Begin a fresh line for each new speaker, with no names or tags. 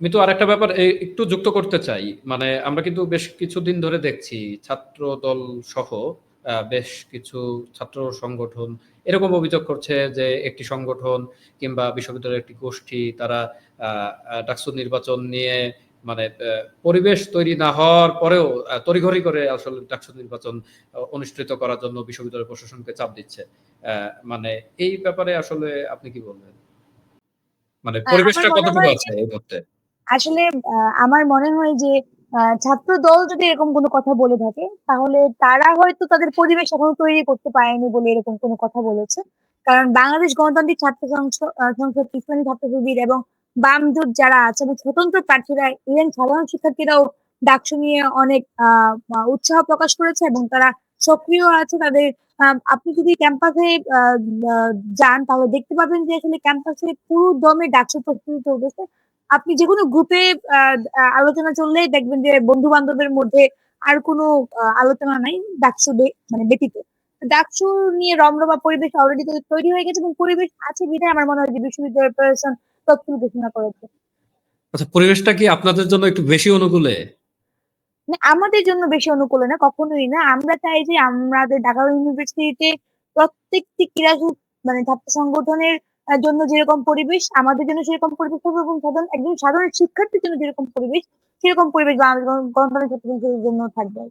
আমি তো আরেকটা ব্যাপার একটু যুক্ত করতে চাই। মানে আমরা কিন্তু বেশ কিছুদিন ধরে দেখছি ছাত্র দল সহ বেশ কিছু ছাত্র সংগঠন এরকম অভিযোগ করছে যে একটি সংগঠন কিংবা বিশ্ববিদ্যালয়ের একটি গোষ্ঠী তারা ডাকসু নির্বাচন নিয়ে মানে পরিবেশ তৈরি না হওয়ার পরেও তড়িঘড়ি করে আসলে ডাকসু নির্বাচন অনুষ্ঠিত করার জন্য বিশ্ববিদ্যালয় প্রশাসনকে চাপ দিচ্ছে। মানে এই ব্যাপারে আসলে আপনি কি বলবেন? মানে পরিবেশটা কতটুকু আছে এই মুহূর্তে?
আসলে আমার মনে হয় যে ছাত্র দল যদি এরকম কোনো কথা বলে থাকে, তাহলে তারা হয়তো তাদের পরিবেশ এখনও তৈরি করতে পারেনি বলে এরকম কোনো কথা বলেছে। কারণ বাংলাদেশ গণতান্ত্রিক ছাত্র সংসদ, ইসলামী ছাত্র শিবির এবং বাম জোট যারা আছে স্বতন্ত্র প্রার্থীরা ইভেন সাধারণ শিক্ষার্থীরাও ডাকসু নিয়ে অনেক উৎসাহ প্রকাশ করেছে এবং তারা সক্রিয় আছে তাদের আপনি যদি ক্যাম্পাসে যান তাহলে দেখতে পাবেন যে আসলে ক্যাম্পাসে পুরো দমে ডাকসু প্রস্তুতি চলতেছে। আপনি যেকোনো গ্রুপে আ আ আলোচনা চললেই দেখবেন যে বন্ধু-বান্ধবের মধ্যে আর কোনো আলোচনা নাই ডাকসু মানে ব্যতীত। ডাকসু নিয়ে রমরমা পরিবেশ অলরেডি তো তৈরি হয়ে গেছে এবং পরিবেশ আছে বিধায় আমার মনে হয় যে বিশ্ববিদ্যালয় প্রশাসন তফসিল ঘোষণা করেছে।
আচ্ছা পরিবেশটা কি আপনাদের জন্য একটু বেশি অনুকূলে?
না আমাদের জন্য বেশি অনুকূলে না, কখনোই না। আমরা চাই যে আমাদের ঢাকা ইউনিভার্সিটিতে প্রত্যেকটি ক্রীড়া মানে ছাত্র সংগঠনের জন্য যেরকম পরিবেশ, আমাদের জন্য সেরকম পরিবেশ থাকবে এবং সাধারণ একজন সাধারণ শিক্ষার্থীর জন্য যেরকম পরিবেশ, সেরকম পরিবেশ বা গণ গণতান্ত্রিক জন্য থাকবে।